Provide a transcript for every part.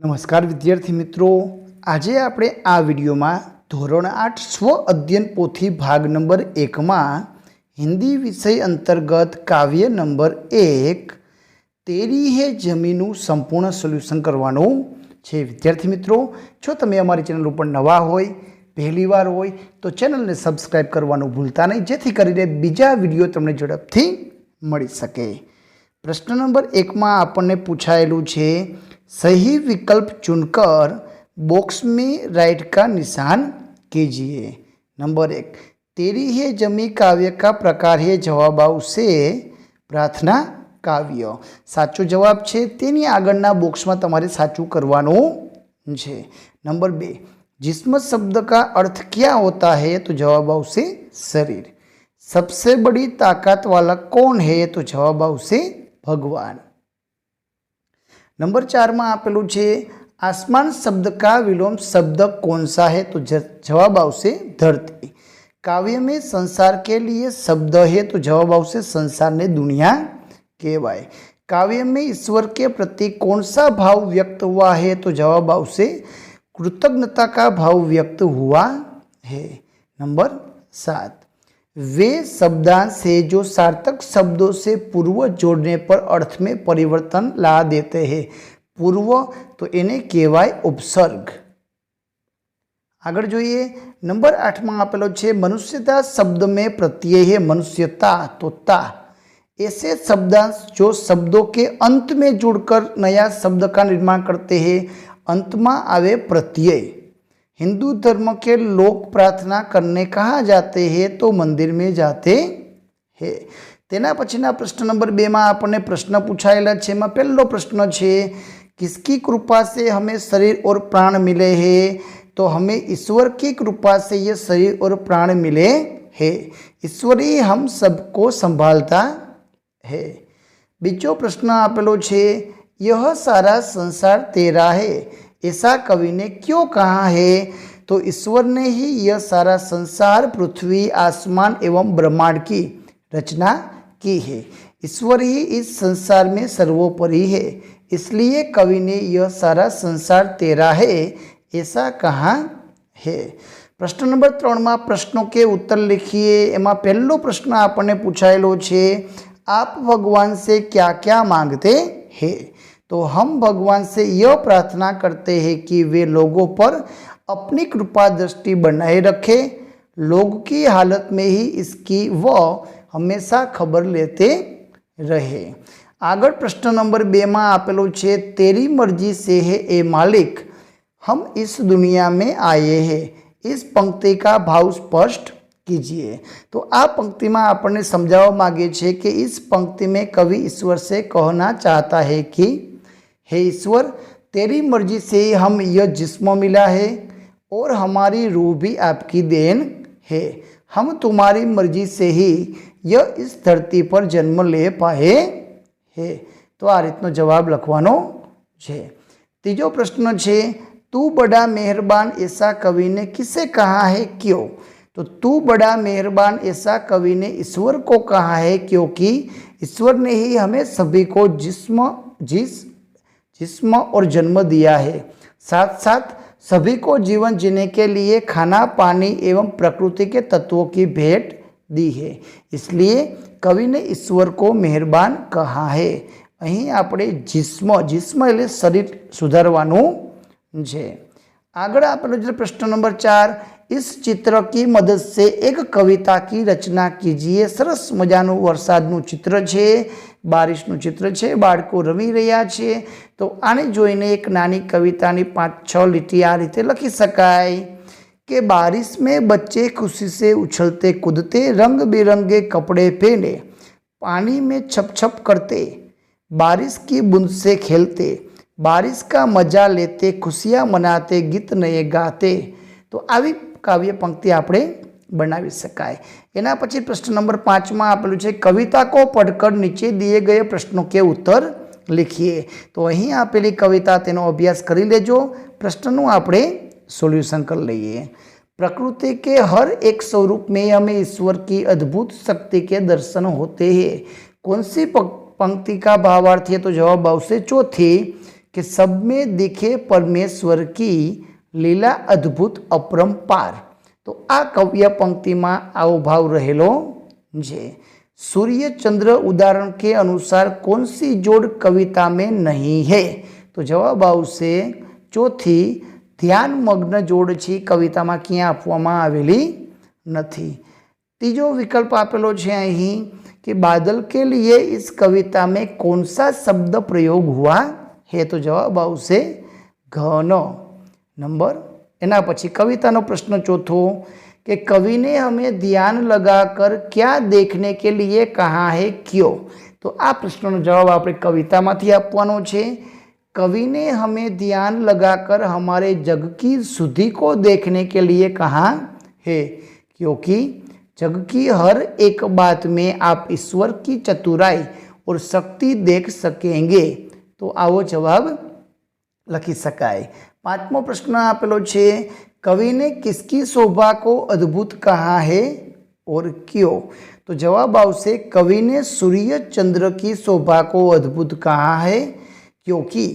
નમસ્કાર વિદ્યાર્થી મિત્રો. આજે આપણે આ વિડીયોમાં ધોરણ આઠ સ્વ અધ્યયન પોથી ભાગ નંબર એકમાં હિન્દી વિષય અંતર્ગત કાવ્ય નંબર એક, તેરી હે જમીનું સંપૂર્ણ સોલ્યુશન કરવાનું છે. વિદ્યાર્થી મિત્રો, જો તમે અમારી ચેનલ ઉપર નવા હોય પહેલીવાર હોય, તો ચેનલને સબસ્ક્રાઈબ કરવાનું ભૂલતા નહીં, જેથી કરીને બીજા વીડિયો તમને ઝડપથી મળી શકે. પ્રશ્ન નંબર એકમાં આપણને પૂછાયેલું છે सही विकल्प चुनकर बॉक्स में राइट का निशान कीजिए नंबर एक तेरी है जमी काव्य का प्रकार है जवाब આવશે પ્રાર્થના કાવ્ય સાચો જવાબ છે તેની આગળના બોક્સમાં તમારે સાચું કરવાનું છે નંબર બે जिस्म शब्द का अर्थ क्या होता है तो जवाब આવશે शरीर सबसे बड़ी ताकत वाला कौन है तो जवाब આવશે ભગવાન નંબર ચારમાં આપેલું છે, આસમાન શબ્દ કા વિલોમ શબ્દ કોણસા હે? તો જવાબ આવશે ધરતી. કાવ્ય મેં સંસાર કે લીએ શબ્દ હે? તો જવાબ આવશે સંસારને દુનિયા કહેવાય. કાવ્ય મેં ઈશ્વર કે પ્રતિ કોણસા ભાવ વ્યક્ત હુઆ હે? તો જવાબ આવશે કૃતજ્ઞતા કા ભાવ વ્યક્ત હુઆ હે? નંબર સાત. वे शब्दांश है जो सार्थक शब्दों से पूर्व जोड़ने पर अर्थ में परिवर्तन ला देते हैं પૂર્વ તો એને કહેવાય ઉપસર્ગ આગળ જોઈએ નંબર આઠમાં આપેલો છે મનુષ્યતા શબ્દ में प्रत्यय है मनुष्यता तो ता ऐसे शब्दांश जो शब्दों के अंत में जुड़कर नया शब्द का निर्माण करते हैं अंत में आवे प्रत्यय हिंदू धर्म के लोग प्रार्थना करने कहाँ जाते हैं तो मंदिर में जाते हैं તેના પછીના પ્રશ્ન નંબર બેમાં આપણને પ્રશ્ન પૂછાયેલા છે એમાં પહેલો પ્રશ્ન છે किसकी कृपा से हमें शरीर और प्राण मिले हैं तो हमें ईश्वर की कृपा से ये शरीर और प्राण मिले हैं ईश्वर ही हम सबको संभालता है બીજો પ્રશ્ન આપેલો છે यह सारा संसार तेरा है ऐसा कवि ने क्यों कहा है तो ईश्वर ने ही यह सारा संसार पृथ्वी आसमान एवं ब्रह्मांड की रचना की है ईश्वर ही इस संसार में सर्वोपरि है इसलिए कवि ने यह सारा संसार तेरा है ऐसा कहा है પ્રશ્ન નંબર ત્રણમાં પ્રશ્નો કે ઉત્તર लिखिए એમાં પહેલો પ્રશ્ન આપણને પૂછાયેલો છે आप भगवान से क्या क्या मांगते हैं तो हम भगवान से यह प्रार्थना करते हैं कि वे लोगों पर अपनी कृपा दृष्टि बनाए रखे लोग की हालत में ही इसकी वह हमेशा खबर लेते રહે આગળ પ્રશ્ન નંબર બેમાં આપેલો છે તેરી મરજી से है ए मालिक हम इस दुनिया में आए हैं इस पंक्ति का भाव स्पष्ट कीजिए तो આ પંક્તિમાં આપણને સમજાવવા માગે છે કે इस पंक्ति में कवि ईश्वर से कहना चाहता है कि हे ईश्वर तेरी मर्जी से ही हम यह जिस्म मिला है और हमारी रूह भी आपकी देन है हम तुम्हारी मर्जी से ही यह इस धरती पर जन्म ले पाए है તો આ રીતનો જવાબ લખવાનો છે ત્રીજો પ્રશ્ન છે તું બડા મહેરબાન ऐसा कवि ने किसे कहा है क्यों तो तू बड़ा मेहरबान ऐसा कवि ने ईश्वर को कहा है क्योंकि ईश्वर ने ही हमें सभी को जिस्म जिस जिस्म और जन्म दिया है साथ साथ सभी को जीवन जीने के लिए खाना पानी एवं प्रकृति के तत्वों की भेंट दी है इसलिए कवि ने ईश्वर को मेहरबान कहा है અહીં આપણે जिस्म जिस्म એટલે શરીર સુધારવાનું છે આગળ આપેલો છે પ્રશ્ન નંબર ચાર इस चित्र की मदद से एक कविता की रचना कीजिए સરસ મજાનું વરસાદનું ચિત્ર છે બારિશનું ચિત્ર છે બાળકો રમી રહ્યા છે તો આને જોઈને એક નાની કવિતાની પાંચ છ લીટી આ રીતે લખી શકાય कि बारिश में बच्चे खुशी से उछलते कूदते रंग बिरंगे कपड़े पहने पानी में छप छप करते बारिश की बूंद से खेलते बारिश का मजा लेते खुशियाँ मनाते गीत नए गाते તો આવી કાવ્ય પંક્તિ આપણે બનાવી શકાય. એના પછી પ્રશ્ન નંબર પાંચમાં આપેલું છે, કવિતા કો પડકર નીચે દિએ ગયે પ્રશ્નો કે ઉત્તર લખીએ. તો અહીં આપેલી કવિતા તેનો અભ્યાસ કરી લેજો. પ્રશ્નનું આપણે સોલ્યુશન કરી લઈએ. પ્રકૃતિ કે હર એક સ્વરૂપ મેં અમે ઈશ્વર કી अद्भुत શક્તિ કે દર્શન હોતે હે. कौन सी पंक्ति का भावार्थी है तो जवाब आवश्य चौथी कि सब में दिखे લીલા અદ્ભુત અપરંપાર તો આ કવ્ય પંક્તિમાં આવો ભાવ રહેલો છે सूर्य चंद्र उदाहरण के अनुसार कौन सी जोड़ कविता में नहीं है તો જવાબ આવશે ચોથી ધ્યાન મગ્ન જોડ છે કવિતામાં ક્યાં આપવામાં આવેલી નથી ત્રીજો વિકલ્પ આપેલો છે અહીં कि बादल के लिए इस कविता में कौन सा शब्द प्रयोग हुआ है तो जवाब આવશે ઘન નંબર એના પછી કવિતાનો પ્રશ્ન ચોથો कि कवि ने हमें ध्यान लगाकर क्या देखने के लिए कहा है क्यों તો આ પ્રશ્નનો જવાબ આપણે કવિતામાંથી આપવાનો છે कवि ने हमें ध्यान लगाकर हमारे जग की सुधि को देखने के लिए कहा है क्योंकि जग की हर एक बात में आप ईश्वर की चतुराई और शक्ति देख सकेंगे तो आओ जवाब લખી શકાય પાંચમો પ્રશ્ન આપેલો છે कवि ने किसकी शोभा को अद्भुत कहा है और क्यों तो जवाब आवश्य कवि ने सूर्य चंद्र की शोभा को अद्भुत कहा है क्योंकि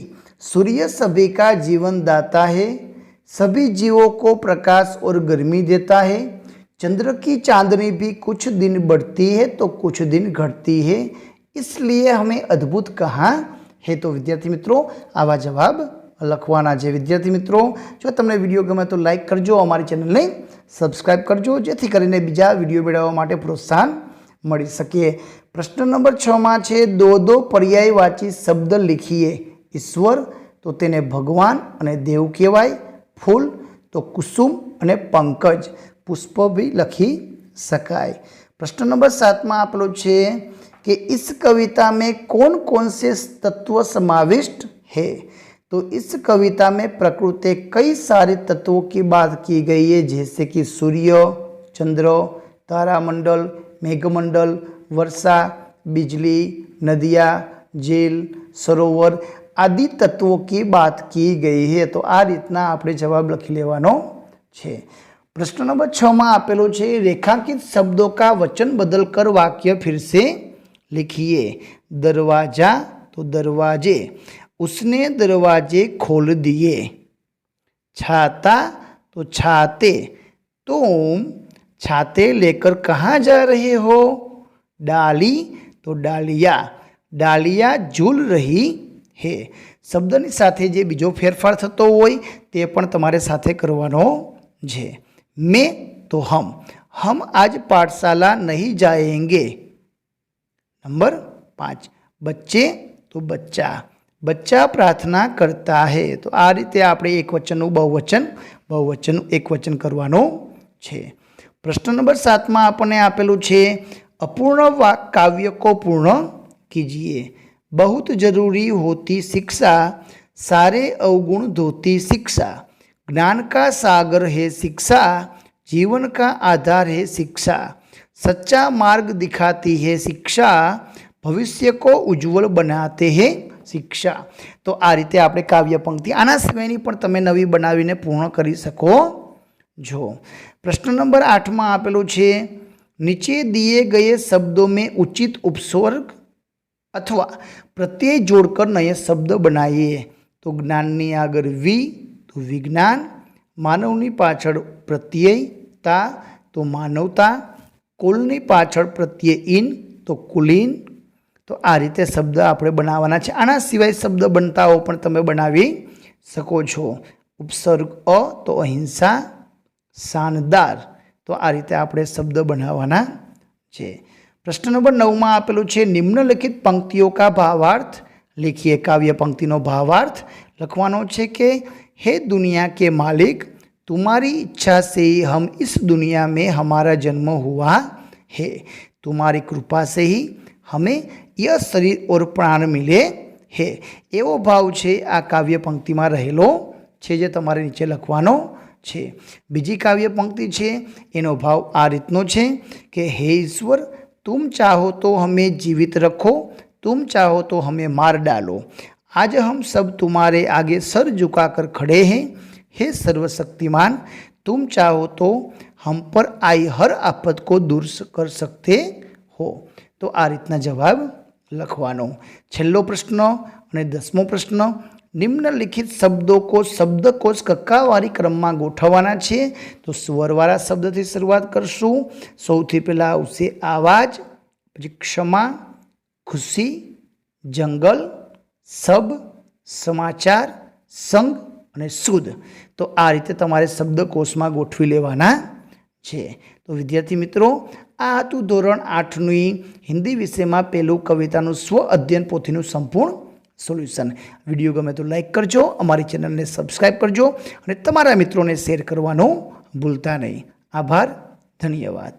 सूर्य सभी का जीवन दाता है सभी जीवों को प्रकाश और गर्मी देता है चंद्र की चांदनी भी कुछ दिन बढ़ती है तो कुछ दिन घटती है इसलिए हमें अद्भुत कहा है तो विद्यार्थी मित्रों आवा जवाब લખવાના છે. વિદ્યાર્થી મિત્રો, જો તમને વીડિયો ગમે તો લાઇક કરજો, અમારી ચેનલને સબસ્ક્રાઈબ કરજો, જેથી કરીને બીજા વીડિયો મેળવવા માટે પ્રોત્સાહન મળી શકીએ પ્રશ્ન નંબર છમાં છે, દો દો પર્યાય વાંચી શબ્દ લીખીએ ઈશ્વર, તો તેને ભગવાન અને દેવ કહેવાય, ફૂલ, તો કુસુમ અને પંકજ, પુષ્પ બી લખી શકાય. પ્રશ્ન નંબર સાતમાં આપેલો છે કે ઈસ કવિતા મેં કોન કોન સે તત્વ સમાવિષ્ટ હે? तो इस कविता में प्रकृति कई सारे तत्वों की बात की गई है जैसे कि सूर्य चंद्र तारामंडल मेघमंडल वर्षा बिजली नदियाँ झील सरोवर આદિ તત્વો કી બાત કી ગઈ હે તો આ રીતના આપણે જવાબ લખી લેવાનો છે પ્રશ્ન નંબર છમાં આપેલો છે રેખાંકિત શબ્દો કા વચન બદલ કર વાક્ય फिर से लिखिए दरवाजा तो दरवाजे उसने दरवाजे खोल दिए। छाता तो छाते, तुम छाते लेकर कहाँ जा रहे हो? डाली तो डालिया डालिया झूल रही है। शब्द साथ जो बीजो फेरफार होते साथ मैं तो हम हम आज पाठशाला नहीं जाएँगे नंबर पाँच बच्चे तो बच्चा બચ્ચા પ્રાર્થના કરતા હે તો આ રીતે આપણે એક વચનનું બહુવચન બહુવચનનું એક વચન કરવાનું છે પ્રશ્ન નંબર સાતમાં આપણને આપેલું છે અપૂર્ણ વા કાવ્ય કો પૂર્ણ કીજીએ बहुत जरूरी होती शिक्षा सारे अवगुण धोती शिक्षा ज्ञान का सागर है शिक्षा जीवन का आधार है शिक्षा सच्चा मार्ग दिखाती है शिक्षा ભવિષ્ય કો ઉજ્જવલ બનાતે હે શિક્ષા. તો આ રીતે આપણે કાવ્ય પંક્તિ, આના સિવાયની પણ તમે નવી બનાવીને પૂર્ણ કરી શકો છો. પ્રશ્ન નંબર આઠમાં આપેલો છે, નીચે દિએ ગયે શબ્દો મેં ઉચિત ઉપસર્ગ અથવા પ્રત્યય જોડકર નયે શબ્દ બનાવીએ તો જ્ઞાનની આગળ વી, તો વિજ્ઞાન. માનવની પાછળ પ્રત્યયતા, તો માનવતા. કુલની પાછળ પ્રત્યય ઇન તો કુલીન. તો આ રીતે શબ્દ આપણે બનાવવાના છે. આના સિવાય શબ્દ બનતાઓ પણ તમે બનાવી શકો છો. ઉપસર્ગ અ તો અહિંસા શાનદાર તો આ રીતે આપણે શબ્દ બનાવવાના છે. પ્રશ્ન નંબર નવમાં આપેલું છે, નિમ્નલિખિત પંક્તિઓ કા ભાવાર્થ? લેખીએ કાવ્ય પંક્તિનો ભાવાર્થ લખવાનો છે કે, હે દુનિયા કે માલિક, તુમારી ઈચ્છા સે હમ ઇસ દુનિયા મેં હમારા જન્મ હુઆ હે. તુમારી કૃપા સે હી हमें यह शरीर और प्राण मिले હે એવો ભાવ છે આ કાવ્ય પંક્તિમાં રહેલો છે જે તમારે નીચે લખવાનો છે બીજી કાવ્ય પંક્તિ છે એનો ભાવ આ રીતનો છે કે હે ઈશ્વર तुम चाहो तो हमें जीवित रखो तुम चाहो तो हमें मार डालो आज हम सब तुम्हारे आगे सर झुकाकर खड़े हैं हे सर्वशक्तिमान तुम चाहो तो हम पर आई हर आफत को दूर कर सकते हो તો આ રીતના જવાબ લખવાનો. છેલ્લો પ્રશ્ન અને દસમો પ્રશ્ન, નિમ્નલિખિત શબ્દોકોશ શબ્દકોશ કક્કાવારી ક્રમમાં ગોઠવવાના છે? તો સ્વરવાળા શબ્દથી શરૂઆત કરશું. સૌથી પહેલાં આવશે આવાજ, પછી ક્ષમા, ખુશી, જંગલ સબ સમાચાર, સંગ અને સુદ. તો આ રીતે તમારે શબ્દકોશમાં ગોઠવી લેવાના છે. તો વિદ્યાર્થી મિત્રો આ હતું ધોરણ આઠની હિન્દી વિષયમાં પહેલું કવિતાનું સ્વ અધ્યયન પોથીનું સંપૂર્ણ સોલ્યુશન. વીડિયો ગમે તો લાઇક કરજો, અમારી ચેનલને સબસ્ક્રાઈબ કરજો અને તમારા મિત્રોને શેર કરવાનું ભૂલતા નહીં. આભાર, ધન્યવાદ.